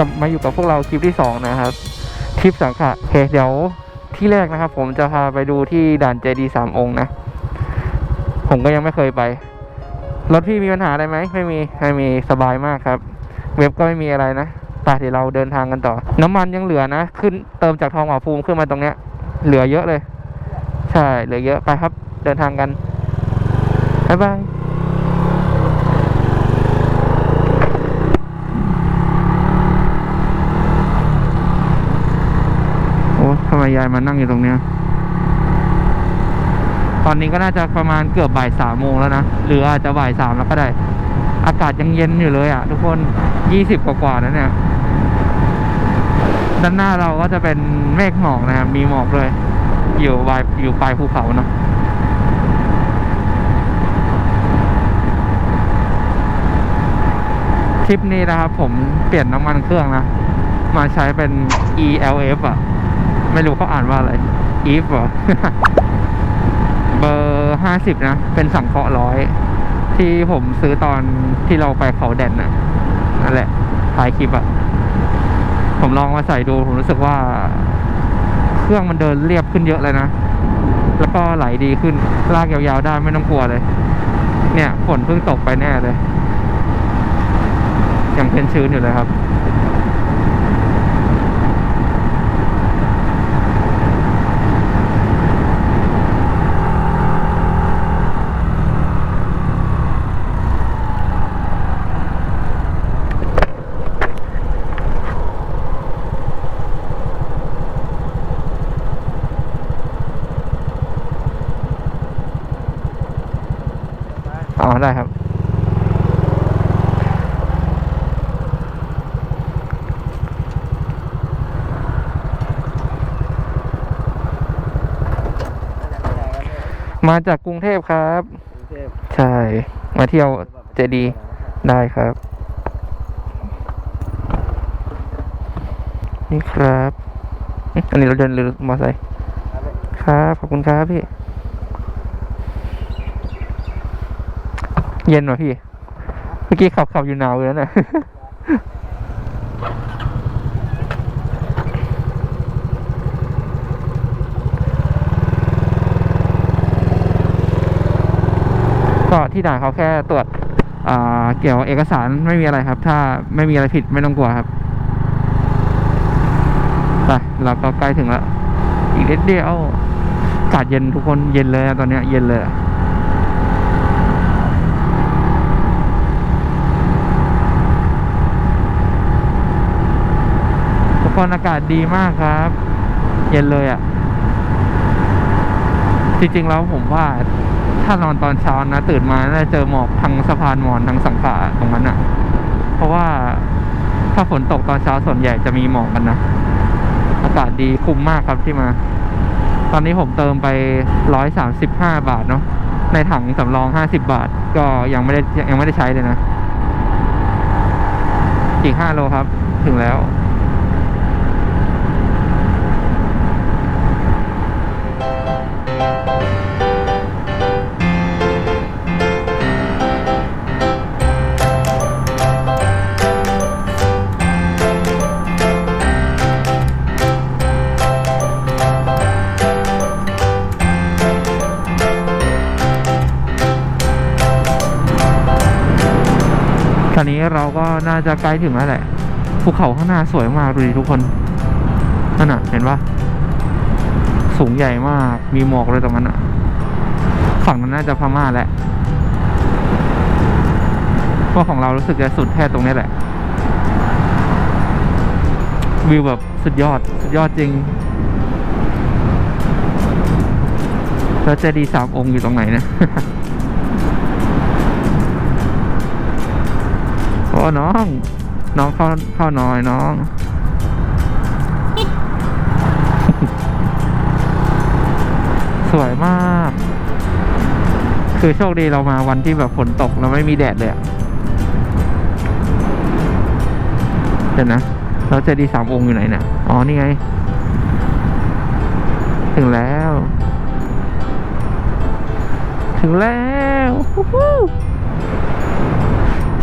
ลับมาอยู่กับพวกเราคลิปที่สองนะครับทริปสังขะเคเดี๋ยวที่แรกนะครับ ผมจะพาไปดูที่ด่านเจดีสามองค์นะ ผมก็ยังไม่เคยไป รถพี่มีปัญหาอะไรไหมไม่มีไม่มีสบายมากครับ เว็บก็ไม่มีอะไรนะไปเดี๋ยวเราเดินทางกันต่อ น้ำมันยังเหลือนะ ขึ้นเติมจากทองหมาภูมิขึ้นมาตรงเนี้ย เหลือเยอะเลย ใช่เหลือเยอะไปครับ เดินทางกันบ๊ายบาย ทำไมยายมานั่งอยู่ตรงเนี้ย ตอนนี้ก็น่าจะประมาณเกือบบ่ายสามโมงแล้วนะ หรืออาจจะบ่ายสามแล้วก็ได้ อากาศยังเย็นอยู่เลยอะ ทุกคนยี่สิบกว่าๆนะเนี่ย ด้านหน้าเราก็จะเป็นเมฆหมอกนะครับ มีหมอกเลย อยู่ปลายอยู่ปลายภูเขาเนาะทริปนี้นะครับผมเปลี่ยนน้ำมันเครื่องนะ มาใช้เป็น ELF อะ ไม่รู้เขาอ่านว่าอะไร EF เหรอ เบอร์ห้าสิบนะ เป็นสังเคราะห์ร้อย ที่ผมซื้อตอนที่เราไปเขาแดนน่ะ นั่นแหละถ่ายคลิปอะผมลองมาใส่ดู ผมรู้สึกว่า เครื่องมันเดินเรียบขึ้นเยอะเลยนะ แล้วก็ไหลดีขึ้น ลากยาวๆได้ไม่ต้องกลัวเลย เนี่ยฝนเพิ่งตกไปแน่เลย ยังเป็นชื้นอยู่เลยครับ อ๋อ ได้ครับ มาจากกรุงเทพครับ กรุงเทพใช่ มาเที่ยวเจดีย์ได้ครับ นี่ครับอื้ออันนี้เราเดินหรือมอเตอร์ไซค์ครับ ขอบคุณครับพี่ เย็นว่ะพี่ เมื่อกี้ขับขับอยู่หนาวเลยนะ ก็ที่ด่านเขาแค่ตรวจเกี่ยวเอกสารไม่มีอะไรครับ ถ้าไม่มีอะไรผิดไม่ต้องกลัวครับไปเราก็ใกล้ถึงแล้วอีกนิดเดียวอากาศเย็นทุกคนเย็นเลยตอนนี้เย็นเลยอะทุกคนอากาศดีมากครับ เย็นเลยอะ่ะ จริงๆแล้วผมว่า ถ้านอนตอนเช้านะตื่นมาน่าจะเจอหมอกทางสะพานมอนทางสังขะตรงนั้นอะ่ะ เพราะว่าถ้าฝนตกตอนเช้าส่วนใหญ่จะมีหมอกกันนะ อากาศดีคุ้มมากครับที่มา ตอนนี้ผมเติมไปร้อยสามสิบห้าบาทเนาะในถังสำรองห้าสิบาท ก็ยังไม่ได้ยังไม่ได้ใช้เลยนะ อีกห้าโลครับ ถึงแล้ว อนนี้เราก็น่าจะใกล้ถึงแล้วแหละภูเขาข้างหน้าสวยมากดูดิทุกคนนั่นน่ะ เห็นปะสูงใหญ่มาก มีหมอกเลยตรงนั้นอะ ฝั่งนั้นน่าจะพม่าแหละเพราะของเรารู้สึกจะสุดแค่ตรงนี้แหละ วิวแบบสุดยอด สุดยอดจริง แล้วเจดีย์สามองค์อยู่ตรงไหนเนี่ย น้อง น้องเข้าเข้าน่อยน้องสวยมาก คือโชคดีเรามาวันที่แบบฝนตกแล้วไม่มีแดดเลยอะเดี๋ยวนะ เราจะดีสามองค์อยู่ไหนเนี่ย อ๋อ นี่ไง ถึงแล้ว ถึงแล้ว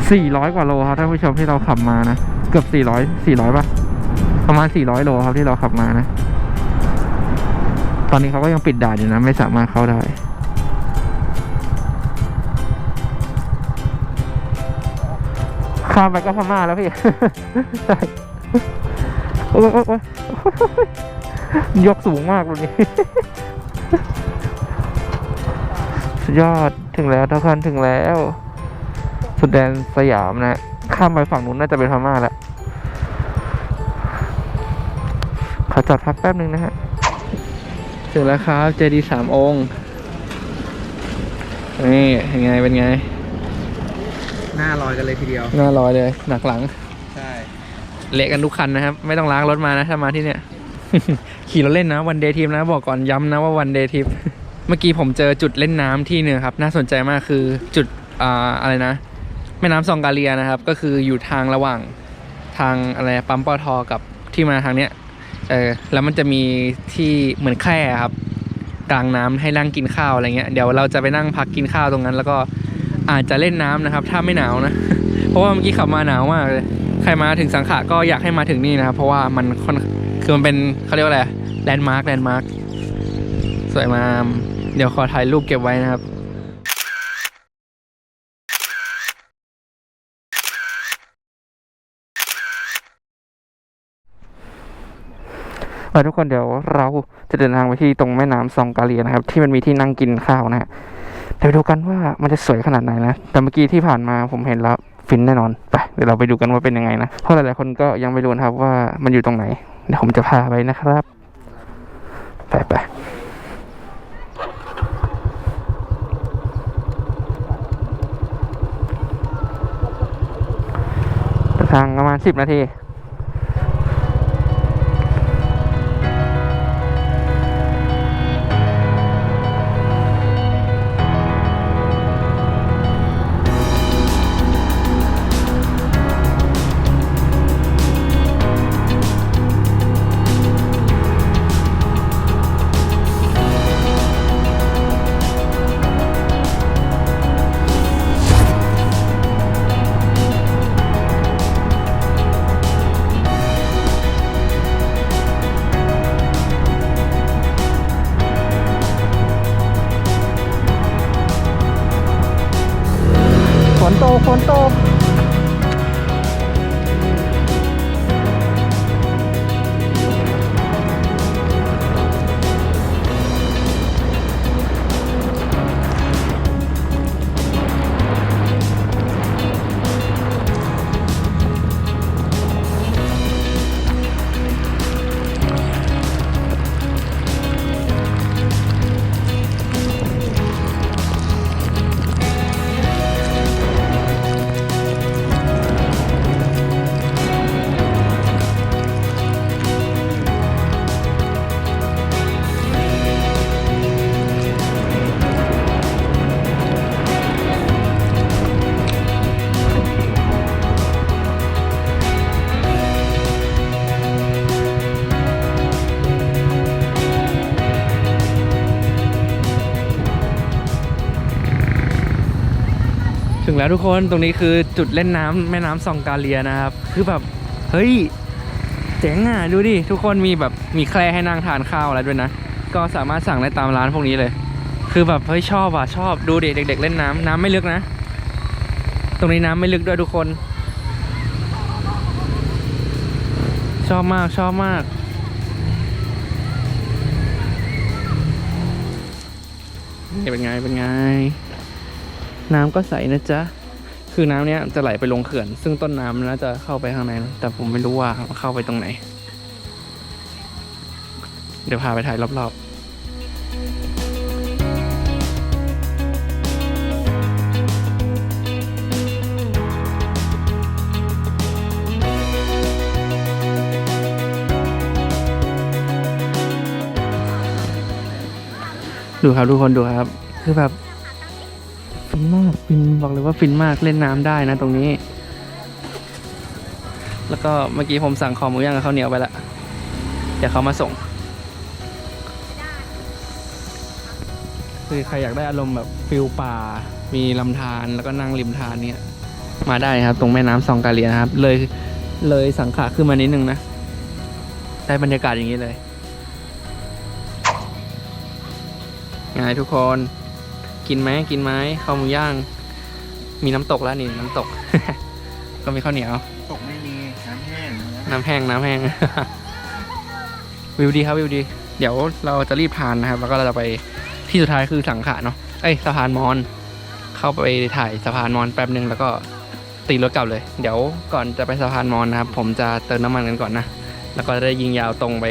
400 กว่าโลครับท่านผู้ชมที่เราขับมานะเกือบสี่ร้อยสี่ร้อยป่ะประมาณสี่ร้อยโลครับที่เราขับมานะ ตอนนี้เขาก็ยังปิดด่านอยู่นะ ไม่สามารถเข้าได้ข้ามไปก็พม่าแล้วพี่ใช่โอ้ยโอ้ยโอ้ยยกสูงมากเลยนี่สุดยอดถึงแล้วทุกคนถึงแล้ว สุดแดนสยามนะข้ามไปฝั่งนู้นน่าจะเป็นพม่าแล้วขอจอดพักแป๊บนึงนะฮะถึงแล้วครับเจดีสามองค์นี่เป็นไงเป็นไง หน้าลอยกันเลยทีเดียว หน้าลอยเลย หนักหลัง ใช่ เละกันทุกคันนะครับ ไม่ต้องล้างรถมานะ ถ้ามาที่เนี่ย ขี่รถเล่นนะวันเดย์ทริปนะ บอกก่อนย้ำนะว่าวันเดย์ทริปเมื่อกี้ผมเจอจุดเล่นน้ำที่หนึ่งครับ น่าสนใจมากคือจุดอ่าอะไรนะ แม่น้ำซองกาเลียนะครับ ก็คืออยู่ทางระหว่างทางอะไรปั๊มปอทอกับที่มาทางเนี้ยเออแล้วมันจะมีที่เหมือนแค่ครับ กลางน้ำให้นั่งกินข้าวอะไรเงี้ยเดี๋ยวเราจะไปนั่งพักกินข้าวตรงนั้น แล้วก็อาจจะเล่นน้ำนะครับ ถ้าไม่หนาวนะ เพราะว่าเมื่อกี้ขับมาหนาวมากเลยใครมาถึงสังขะก็อยากให้มาถึงนี่นะครับ เพราะว่ามันค่อนคือมันเป็นเขาเรียกว่าอะไรแลนด์มาร์คแลนด์มาร์คสวยมากเดี๋ยวขอถ่ายรูปเก็บไว้นะครับ เออ ทุกคนเดี๋ยวเราจะเดินทางไปที่ตรงแม่น้ำซองกาเลียนะครับ ที่มันมีที่นั่งกินข้าวนะฮะเดี๋ยวไปดูกันว่ามันจะสวยขนาดไหนนะ แต่เมื่อกี้ที่ผ่านมาผมเห็นแล้วฟินแน่นอนไปเดี๋ยวเราไปดูกันว่าเป็นยังไงนะเพราะหลายๆคนก็ยังไม่รู้นะครับว่ามันอยู่ตรงไหน เดี๋ยวผมจะพาไปนะครับ ไปไปทางประมาณสิบนาที งแล้วทุกคนตรงนี้คือจุดเล่นน้ำแม่น้ำซองกาเลียนะครับ คือแบบเฮ้ยเจ๋งอะดูดิทุกคนมีแบบมีแคร่ให้นั่งทานข้าวอะไรด้วยนะ ก็สามารถสั่งได้ตามร้านพวกนี้เลย คือแบบเฮ้ยชอบอะชอบดูดิเด็กๆเล่นน้ำน้ำไม่ลึกนะ ตรงนี้น้ำไม่ลึกด้วยทุกคน ชอบมากชอบมากนี่เป็นไงเป็นไง น้ำก็ใสนะจ๊ะ คือน้ำเนี้ยจะไหลไปลงเขื่อน ซึ่งต้นน้ำน่าจะเข้าไปข้างในนะแต่ผมไม่รู้ว่าเข้าไปตรงไหน เดี๋ยวพาไปถ่ายรอบๆดูครับทุกคนดูครับ คือแบบ ฟินมากฟินบอกเลยว่าฟินมากเล่นน้ำได้นะตรงนี้ แล้วก็เมื่อกี้ผมสั่งคอหมูย่างกับข้าวเหนียวไปละเดี๋ยวเขามาส่ง คือใครอยากได้อารมณ์แบบฟิลป่า มีลำธารแล้วก็นั่งริมทานเนี่ย มาได้ครับ ตรงแม่น้ำซองกาเลียนะครับ เลยเลยสังขะขึ้นมานิดนึงนะ ได้บรรยากาศอย่างนี้เลยไงทุกคน กินไหมกินไหมข้าวหมูย่าง มีน้ำตกแล้วนี่น้ำตก ก็มีข้าวเหนียว ตกไม่มีน้ำแห้งนะน้ำแห้งน้ำแห้ง วิวดีครับวิวดี เดี๋ยวเราจะรีบทานนะครับ แล้วก็เราจะไปที่สุดท้ายคือสังขะเนาะเอ้ยสะพานมอน เข้าไปถ่ายสะพานมอนแป๊บหนึ่งแล้วก็ตีรถกลับเลย เดี๋ยวก่อนจะไปสะพานมอนนะครับ ผมจะเติมน้ำมันกันก่อนนะ แล้วก็ได้ยิงยาวตรงไป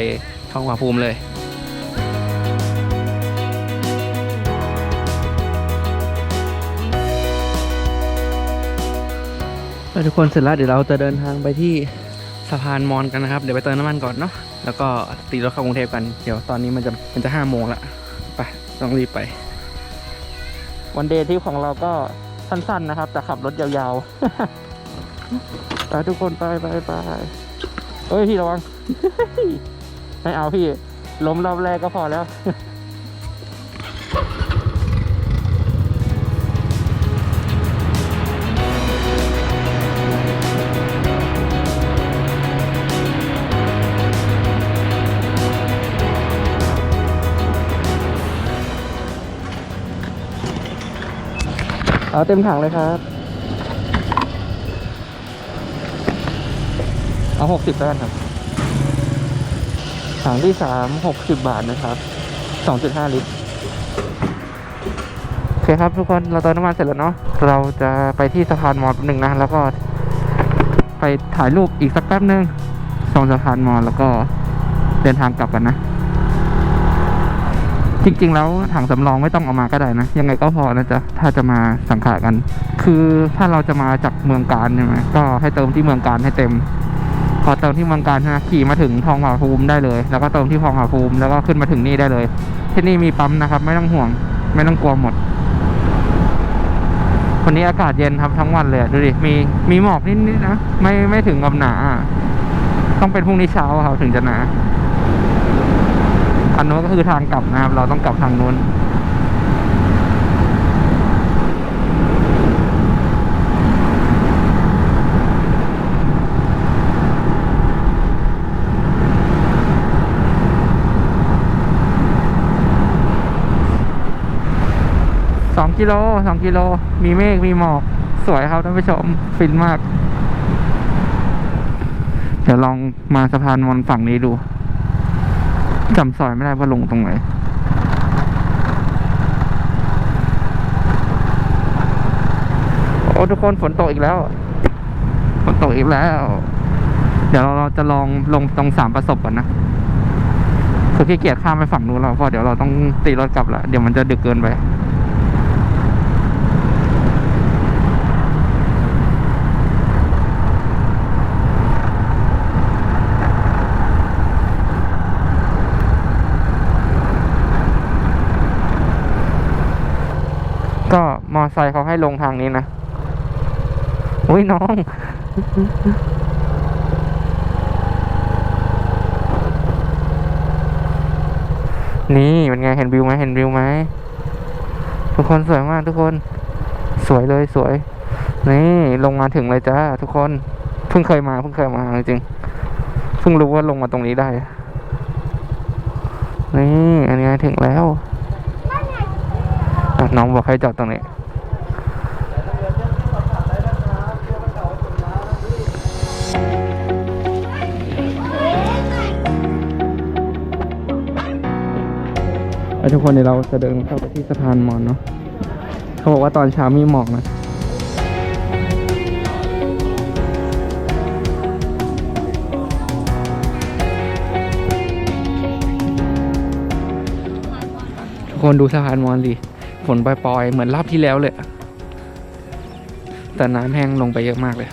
ท้องผาภูมิเลย ทุกคนเสร็จแล้วเดี๋ยวเราจะเดินทางไปที่สะพานมอนกันนะครับ เดี๋ยวไปเติมน้ำมันก่อนเนาะแล้วก็ตีรถเข้ากรุงเทพกันเดี๋ยวตอนนี้มันจะมันจะห้าโมงละไปต้องรีบไป วันเดย์ที่ของเราก็สั้นๆนะครับ แต่ขับรถยาวๆ ไปทุกคนไปไปไปเฮ้ยพี่ระวัง ไม่เอาพี่ล้มรอบแรกก็พอแล้ว เอาเต็มถังเลยครับ เอาหกสิบแล้วกันครับ ถังที่สามหกสิบบาทนะครับสองจุดห้าลิตรโอเคครับทุกคนเราเติมน้ำมันเสร็จแล้วเนาะเราจะไปที่สะพานมอญหนึ่งนะแล้วก็ ไปถ่ายรูปอีกสักแป๊บหนึ่งตรงสะพานมอญแล้วก็เดินทางกลับกันนะ จริง ๆ แล้วถังสำรองไม่ต้องเอามาก็ได้นะ ยังไงก็พอนะจ๊ะถ้าจะมาสังขารกัน คือถ้าเราจะมาจากเมืองการใช่ไหมก็ให้เติมที่เมืองการให้เต็ม พอเติมที่เมืองการนะขี่มาถึงทองผาภูมิได้เลย แล้วก็เติมที่ทองผาภูมิแล้วก็ขึ้นมาถึงนี่ได้เลย ที่นี่มีปั๊มนะครับ ไม่ต้องห่วง ไม่ต้องกลัวหมดวันนี้อากาศเย็นครับทั้งวันเลยดูดิมีมีหมอกนิดๆนะไม่ไม่ถึงกับหนา ต้องเป็นพรุ่งนี้เช้าครับถึงจะหนา อันนู้นก็คือทางกลับนะครับ เราต้องกลับทางนู้นสองกิโลสองกิโล มีเมฆมีหมอก สวยครับท่านผู้ชม ฟินมาก เดี๋ยวลองมาสะพานมอนฝั่งนี้ดู จำซอยไม่ได้ว่าลงตรงไหนโอ้ทุกคนฝนตกอีกแล้ว ฝนตกอีกแล้ว เดี๋ยวเราจะลองลงตรงสามประสบก่อนนะคือขี้เกียจข้ามไปฝั่งนู้นแล้วเพราะเดี๋ยวเราต้องตีรถกลับละเดี๋ยวมันจะดึกเกินไป ก็ม อไซค์เขาให้ลงทางนี้นะ อุ้ยน้อง นี่เป็นไงเห็นวิวไหมเห็นวิวไหม ทุกคนสวยมากทุกคน สวยเลยสวย นี่ลงมาถึงเลยจ้าทุกคน เพิ่งเคยมาเพิ่งเคยมาจริงเพิ่งรู้ว่าลงมาตรงนี้ได้ นี่อันนี้ถึงแล้วน้องบอกให้จอดตรงนี้ ไอ้ทุกคนเดี๋ยวเราจะเดินเข้าไปที่สะพานมอนเนาะเขาบอกว่าตอนเช้ามีหมอกนะทุกคนดูสะพานมอนดิฝนปล่อยๆเหมือนรอบที่แล้วเลย แต่น้ำแห้งลงไปเยอะมากเลย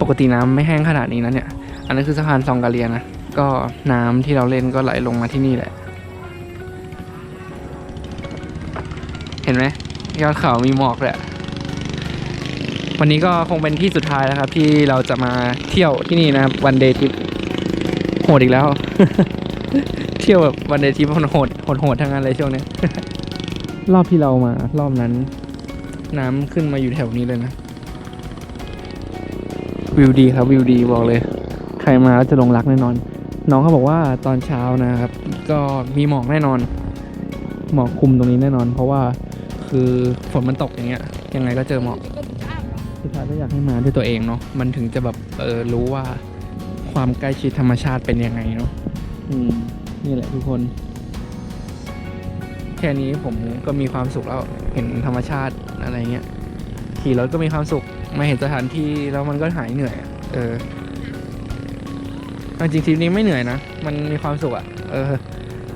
ปกติน้ำไม่แห้งขนาดนี้นะเนี่ย อันนี้คือสะพานซองกาเลียนะ ก็น้ำที่เราเล่นก็ไหลลงมาที่นี่แหละ เห็นไหมยอดเขามีหมอกเลยอะวันนี้ก็คงเป็นที่สุดท้ายแล้วครับ ที่เราจะมาเที่ยวที่นี่นะครับวันเดย์ทริปโหดอีกแล้ว เที่ยวแบบวันเดย์ทริปโหดโหดโหดโหดทั้งนั้นเลยช่วงนี้รอบที่เรามารอบนั้น น้ำขึ้นมาอยู่แถวนี้เลยนะ วิวดีครับวิวดีบอกเลย ใครมาแล้วจะหลงรักแน่นอน น้องเขาบอกว่าตอนเช้านะครับ ก็มีหมอกแน่นอน หมอกคลุมตรงนี้แน่นอน เพราะว่า คือฝนมันตกอย่างเงี้ยยังไงก็เจอหมอกสุดท้ายก็อยากให้มาด้วยตัวเองเนาะมันถึงจะแบบเออรู้ว่าความใกล้ชิดธรรมชาติเป็นยังไงเนาะอืมนี่แหละทุกคน แค่นี้ผมก็มีความสุขแล้วเห็นธรรมชาติอะไรเงี้ยขี่รถก็มีความสุขมาเห็นสถานที่แล้วมันก็หายเหนื่อยเออจริงๆทริปนี้ไม่เหนื่อยนะมันมีความสุขอะเออ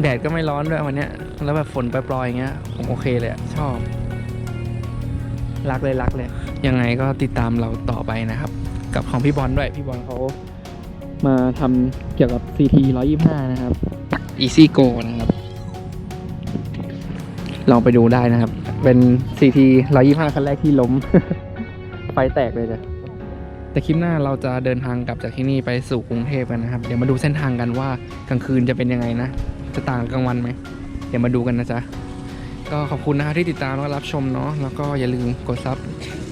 แดดก็ไม่ร้อนด้วยวันเนี้ย แล้วแบบฝนปล่อยๆอย่างเงี้ยผมโอเคเลยอะชอบ รักเลยรักเลย ยังไงก็ติดตามเราต่อไปนะครับ กับของพี่บอลด้วย พี่บอลเขามาทำเกี่ยวกับ CT 125 นะครับ Easy Go นะครับ ลองไปดูได้นะครับ เป็น CT 125 คันแรกที่ล้ม ไฟแตกเลยจ้ะแต่คลิปหน้าเราจะเดินทางกลับจากที่นี่ไปสู่กรุงเทพกันนะครับ เดี๋ยวมาดูเส้นทางกันว่ากลางคืนจะเป็นยังไงนะ จะต่างกับกลางวันไหม เดี๋ยวมาดูกันนะจ๊ะ ก็ขอบคุณนะครับที่ติดตามและรับชมเนาะแล้วก็อย่าลืมกดซับ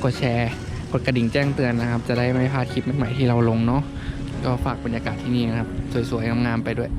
กดแชร์ กดกระดิ่งแจ้งเตือนนะครับ จะได้ไม่พลาดคลิปใหม่ๆที่เราลงเนาะก็ฝากบรรยากาศที่นี่นะครับ สวยๆงามๆไปด้วย